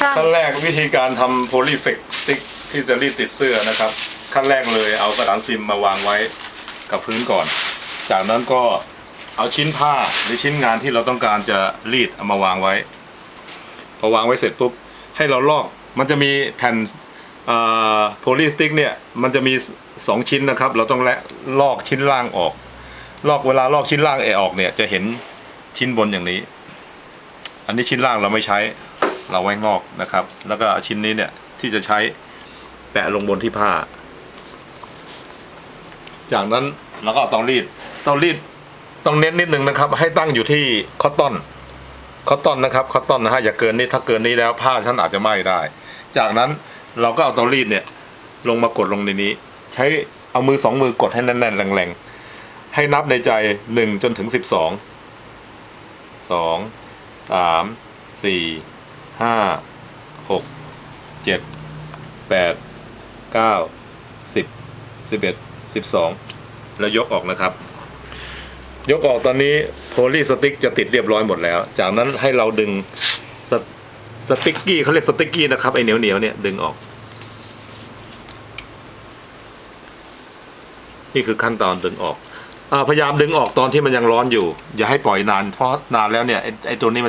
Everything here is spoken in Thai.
ขั้นแรกวิธีการทำโพลีเฟกสติ๊กที่จะรีดติดเสื้อนะครับ ขั้นแรกเลยเอากระดานฟิล์มมาวางไว้กับพื้นก่อน จากนั้นก็เอาชิ้นผ้าหรือชิ้นงานที่เราต้องการจะรีดเอามาวางไว้ พอวางไว้เสร็จปุ๊บให้เราลอกมันจะมีแผ่นโพลีสติ๊กเนี่ยมันจะมีสองชิ้นนะครับ เราต้องแลลอกชิ้นล่างออก ลอกเวลาลอกชิ้นล่างเอออกเนี่ยจะเห็นชิ้นบนอย่างนี้ อันนี้ชิ้นล่างเราไม่ใช้ เราไว้งอกนะครับ แล้วก็ชิ้นนี้เนี่ยที่จะใช้แปะลงบนที่ผ้า จากนั้นเราก็เอาเตารีดเตารีดต้องเน้นนิดนึงนะครับ ให้ตั้งอยู่ที่คอตตอนคอตตอนนะครับคอตตอนนะฮะอย่าเกินนี้ถ้าเกินนี้แล้วผ้าฉันอาจจะไหม้ได้ จากนั้นเราก็เอาเตารีดเนี่ยลงมากดลงในนี้ ใช้เอามือสองมือกดให้แน่นๆแรงๆ ให้นับในใจหนึ่งจนถึงสิบสองสองสามสี่ ห้าหกเจ็ดแปดเก้าสิบสิบเอ็ดสิบสองแล้วยกออกนะครับ ยกออกตอนนี้โพลีสติ๊กจะติดเรียบร้อยหมดแล้ว จากนั้นให้เราดึงสตสติ๊กกี้เขาเรียกสติ๊กกี้นะครับไอเหนียวเหนียวเนี่ยดึงออก นี่คือขั้นตอนดึงออกอพยายามดึงออกตอนที่มันยังร้อนอยู่ อย่าให้ปล่อยนานเพราะนานแล้วเนี่ยไอ้ไอตัวนี้มัน